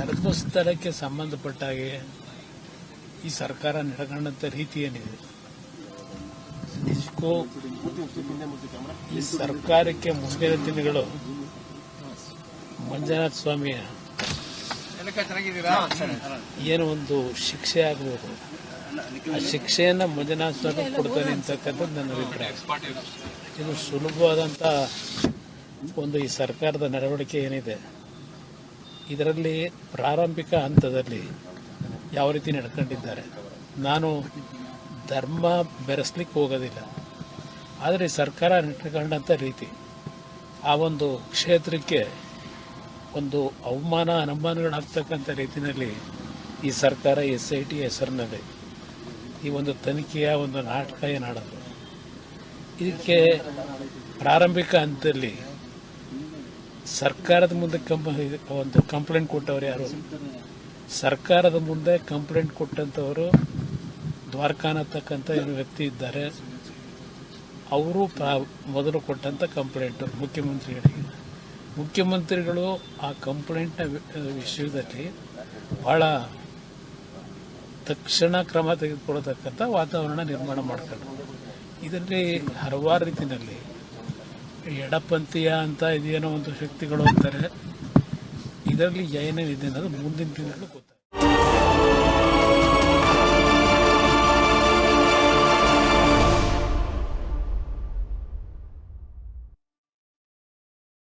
ಧರ್ಮಸ್ಥಳಕ್ಕೆ ಸಂಬಂಧಪಟ್ಟ ಹಾಗೆ ಈ ಸರ್ಕಾರ ನಡೆಕೊಂಡಂತ ರೀತಿ ಏನಿದೆ? ನಿಜಕ್ಕೂ ಈ ಸರ್ಕಾರಕ್ಕೆ ಮುಂದಿನ ದಿನಗಳು ಮಂಜುನಾಥ ಸ್ವಾಮಿಯ ಏನು ಒಂದು ಶಿಕ್ಷೆ ಆಗಬಹುದು ಆ ಶಿಕ್ಷೆಯನ್ನ ಮಂಜುನಾಥ ಸ್ವಾಮಿ ಕೊಡ್ತಾನೆ ಅಂತಕ್ಕಂಥದ್ದು ನನ್ನ ಅಭಿಪ್ರಾಯ. ಇದು ಸುಲಭವಾದಂಥ ಒಂದು ಈ ಸರ್ಕಾರದ ನಡವಳಿಕೆ ಏನಿದೆ? ಇದರಲ್ಲಿ ಪ್ರಾರಂಭಿಕ ಹಂತದಲ್ಲಿ ಯಾವ ರೀತಿ ನಡ್ಕೊಂಡಿದ್ದಾರೆ? ನಾನು ಧರ್ಮ ಬೆರೆಸ್ಲಿಕ್ಕೆ ಹೋಗೋದಿಲ್ಲ. ಆದರೆ ಸರ್ಕಾರ ನಡ್ಕೊಂಡಂಥ ರೀತಿ ಆ ಒಂದು ಕ್ಷೇತ್ರಕ್ಕೆ ಒಂದು ಅವಮಾನ ಅನುಮಾನಗಳಾಗ್ತಕ್ಕಂಥ ರೀತಿಯಲ್ಲಿ ಈ ಸರ್ಕಾರ ಎಸ್ ಐ ಟಿ ಹೆಸರಿನಲ್ಲಿ ಈ ಒಂದು ತನಿಖೆಯ ಒಂದು ನಾಟಕ ಏನಾಡೋದು? ಇದಕ್ಕೆ ಪ್ರಾರಂಭಿಕ ಹಂತದಲ್ಲಿ ಸರ್ಕಾರದ ಮುಂದೆ ಕಂಪ ಒಂದು ಕಂಪ್ಲೇಂಟ್ ಕೊಟ್ಟವರು ಯಾರು? ಸರ್ಕಾರದ ಮುಂದೆ ಕಂಪ್ಲೇಂಟ್ ಕೊಟ್ಟಂಥವರು ದ್ವಾರಕಾನತಕ್ಕಂಥ ಏನು ವ್ಯಕ್ತಿ ಇದ್ದಾರೆ, ಅವರು ಪ್ರಾ- ಮೊದಲು ಕೊಟ್ಟಂಥ ಕಂಪ್ಲೇಂಟು ಮುಖ್ಯಮಂತ್ರಿಗಳಿಗೆ. ಮುಖ್ಯಮಂತ್ರಿಗಳು ಆ ಕಂಪ್ಲೇಂಟ್ನ ವಿಷಯದಲ್ಲಿ ಬಹಳ ತಕ್ಷಣ ಕ್ರಮ ತೆಗೆದುಕೊಳ್ಳತಕ್ಕಂಥ ವಾತಾವರಣ ನಿರ್ಮಾಣ ಮಾಡ್ಕೊಂಡು ಇದರಲ್ಲಿ ಹಲವಾರು ರೀತಿಯಲ್ಲಿ ಎಡಪಂಥೀಯ ಅಂತ ಇದೇನೋ ಒಂದು ಶಕ್ತಿಗಳು ಅಂತಾರೆ. ಇದರಲ್ಲಿ ಏನೇನಿದೆ ಅನ್ನೋದು ಮುಂದಿನ ದಿನಗಳು ಗೊತ್ತಾಗುತ್ತೆ.